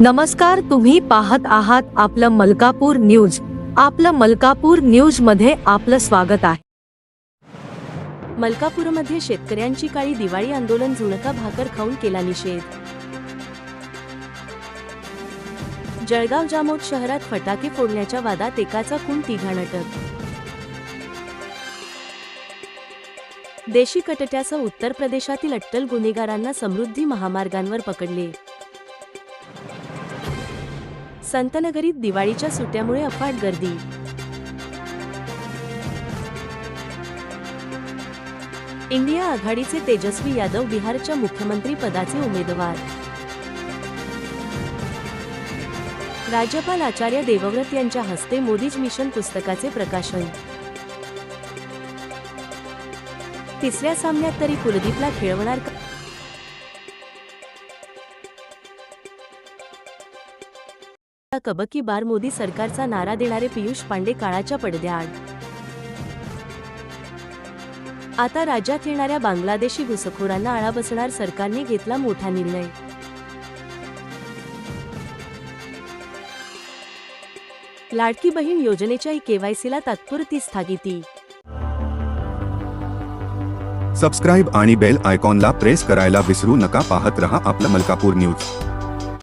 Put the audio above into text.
नमस्कार तुम्ही पाहत आहात आपलं मलकापूर न्यूज. आपलं मलकापूर न्यूजमध्ये आपलं स्वागत आहे. मलकापूरमध्ये शेतकऱ्यांची काळी दिवाळी आंदोलन झुणका भाकर खाऊन केला निषेध. जळगाव जामोद शहरात फटाके फोडण्याच्या वादात एकाचा खून तिघांना अटक देशी कटट्यासह उत्तर प्रदेशातील अट्टल गुन्हेगारांना समृद्धी महामार्गांवर पकडले. संतनगरीत दिवाळीच्या सुट्ट्यामुळे अफाट गर्दी. इंडिया आघाडीचे तेजस्वी यादव बिहारच्या मुख्यमंत्री पदाचे उमेदवार. राज्यपाल आचार्य देवव्रत यांच्या हस्ते मोदीज मिशन पुस्तकाचे प्रकाशन. तिसऱ्या सामन्यात तरी कुलदीपला खेळवणार आता कबकी बार मोदी सरकारचा नारा देणारे पियुष पांडे काळाच्या पडद्याआड. आता राज्यात येणाऱ्या बांगलादेशी घुसखोरांना आळा बसणार सरकारने घेतला मोठा निर्णय. लाडकी बहीण योजनेच्या केवायसीला तात्पुरती स्थगिती. सबस्क्राईब आणि बेल आयकॉनला प्रेस करायला विसरू नका. पाहत रहा आपलं मलकापूर न्यूज.